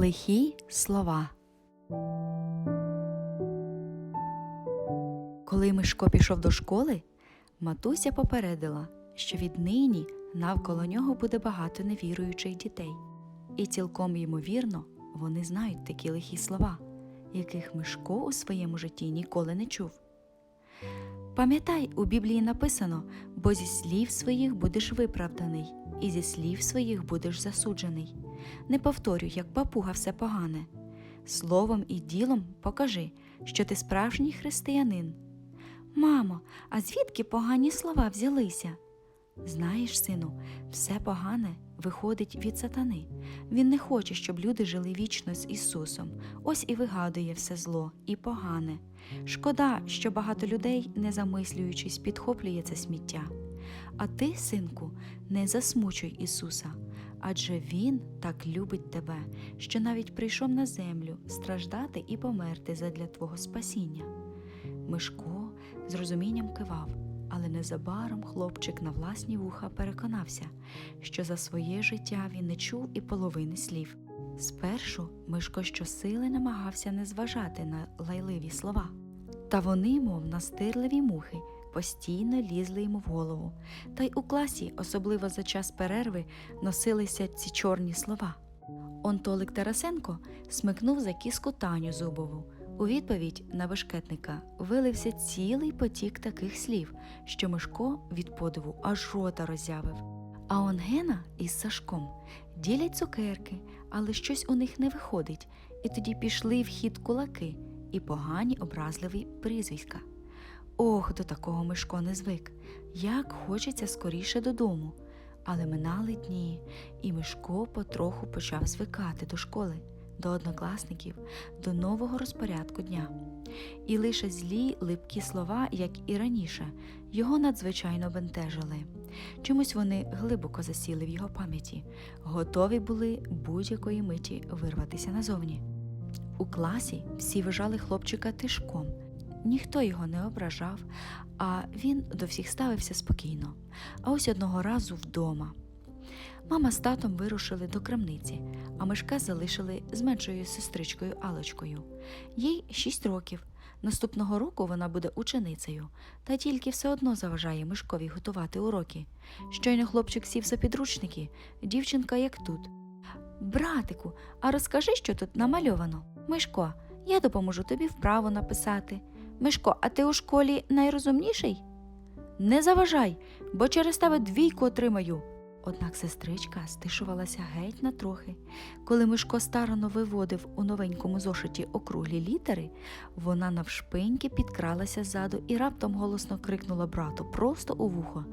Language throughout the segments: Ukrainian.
Лихі слова. Коли Мишко пішов до школи, матуся попередила, що віднині навколо нього буде багато невіруючих дітей. І цілком ймовірно, вони знають такі лихі слова, яких Мишко у своєму житті ніколи не чув. Пам'ятай, у Біблії написано, бо зі слів своїх будеш виправданий, і зі слів своїх будеш засуджений. Не повторюй, як папуга все погане. Словом і ділом покажи, що ти справжній християнин. Мамо, а звідки погані слова взялися? Знаєш, сину, все погане виходить від сатани. Він не хоче, щоб люди жили вічно з Ісусом. Ось і вигадує все зло і погане. Шкода, що багато людей, не замислюючись, підхоплює це сміття. А ти, синку, не засмучуй Ісуса, адже Він так любить тебе, що навіть прийшов на землю страждати і померти задля твого спасіння. Мишко з розумінням кивав, але незабаром хлопчик на власні вуха переконався, що за своє життя він не чув і половини слів. Спершу Мишко щосили намагався не зважати на лайливі слова, та вони, мов настирливі мухи, постійно лізли йому в голову, та й у класі, особливо за час перерви, носилися ці чорні слова. Онтолик Тарасенко смикнув за кіску Таню Зубову. У відповідь на бешкетника вилився цілий потік таких слів, що Мишко від подиву аж рота роззявив. А он Гена із Сашком ділять цукерки, але щось у них не виходить, і тоді пішли в хід кулаки і погані образливі прізвиська. Ох, до такого Мишко не звик. Як хочеться скоріше додому. Але минали дні, і Мишко потроху почав звикати до школи, до однокласників, до нового розпорядку дня. І лише злі липкі слова, як і раніше, його надзвичайно бентежили. Чомусь вони глибоко засіли в його пам'яті, готові були будь-якої миті вирватися назовні. У класі всі вважали хлопчика тишком. Ніхто його не ображав, а він до всіх ставився спокійно. А ось одного разу вдома. Мама з татом вирушили до крамниці, а Мишка залишили з меншою сестричкою Алочкою. Їй шість років. Наступного року вона буде ученицею, та тільки все одно заважає Мишкові готувати уроки. Щойно хлопчик сів за підручники, дівчинка як тут. Братику, а розкажи, що тут намальовано. Мишко, я допоможу тобі вправо написати. Мишко, а ти у школі найрозумніший? Не заважай, бо через тебе двійку отримаю. Однак сестричка стишувалася геть на трохи. Коли Мишко старано виводив у новенькому зошиті округлі літери, вона навшпиньки підкралася ззаду і раптом голосно крикнула брату просто у вухо.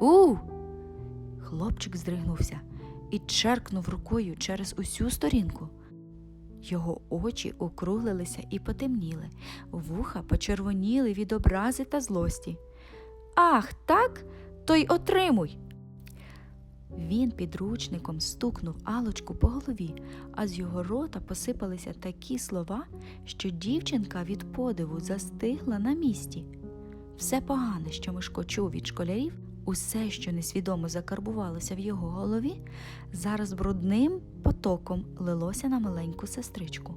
У. Хлопчик здригнувся і черкнув рукою через усю сторінку. Його очі округлилися і потемніли, вуха почервоніли від образи та злості. Ах, так? То й отримуй. Він підручником стукнув Алочку по голові, а з його рота посипалися такі слова, що дівчинка від подиву застигла на місці. Все погане, що Мишко чув від школярів, усе, що несвідомо закарбувалося в його голові, зараз брудним потоком лилося на маленьку сестричку.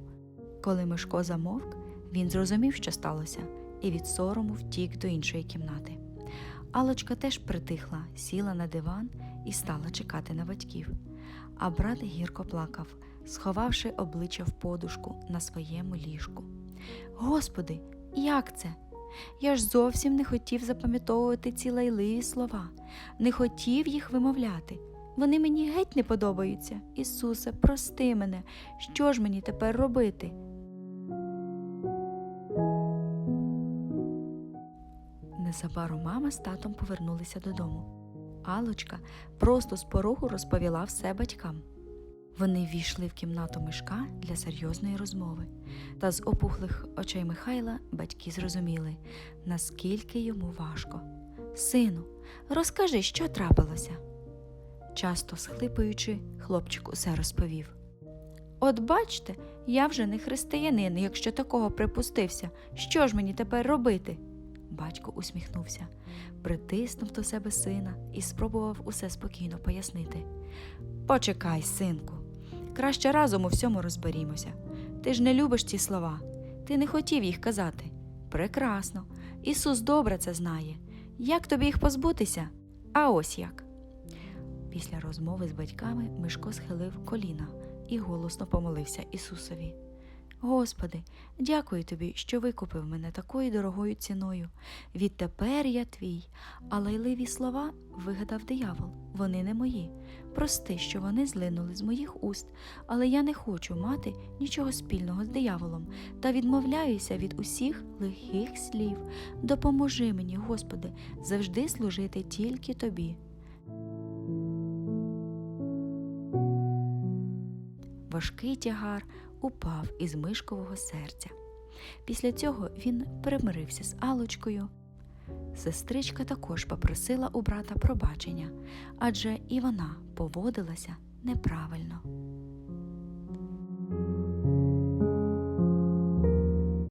Коли Мишко замовк, він зрозумів, що сталося, і від сорому втік до іншої кімнати. Алочка теж притихла, сіла на диван і стала чекати на батьків. А брат гірко плакав, сховавши обличчя в подушку на своєму ліжку. Господи, як це? Я ж зовсім не хотів запам'ятовувати ці лайливі слова, не хотів їх вимовляти. Вони мені геть не подобаються. Ісусе, прости мене, що ж мені тепер робити? Незабаром мама з татом повернулися додому. Алочка просто з порогу розповіла все батькам. Вони ввійшли в кімнату мишка для серйозної розмови, та з опухлих очей Михайла батьки зрозуміли, наскільки йому важко. Сину, розкажи, що трапилося. Часто схлипуючи, хлопчик усе розповів. От бачте, я вже не християнин, якщо такого припустився. Що ж мені тепер робити? Батько усміхнувся, притиснув до себе сина і спробував усе спокійно пояснити. Почекай, синку. Краще разом у всьому розберімося. Ти ж не любиш ці слова. Ти не хотів їх казати. Прекрасно. Ісус добре це знає. Як тобі їх позбутися? А ось як. Після розмови з батьками Мишко схилив коліна і голосно помолився Ісусові. Господи, дякую тобі, що викупив мене такою дорогою ціною. Відтепер я твій, а лайливі слова вигадав диявол. Вони не мої. Прости, що вони злинули з моїх уст, але я не хочу мати нічого спільного з дияволом та відмовляюся від усіх лихих слів. Допоможи мені, Господи, завжди служити тільки тобі. Важкий тягар упав із мишкового серця. Після цього він примирився з Алочкою. Сестричка також попросила у брата пробачення, адже і вона поводилася неправильно.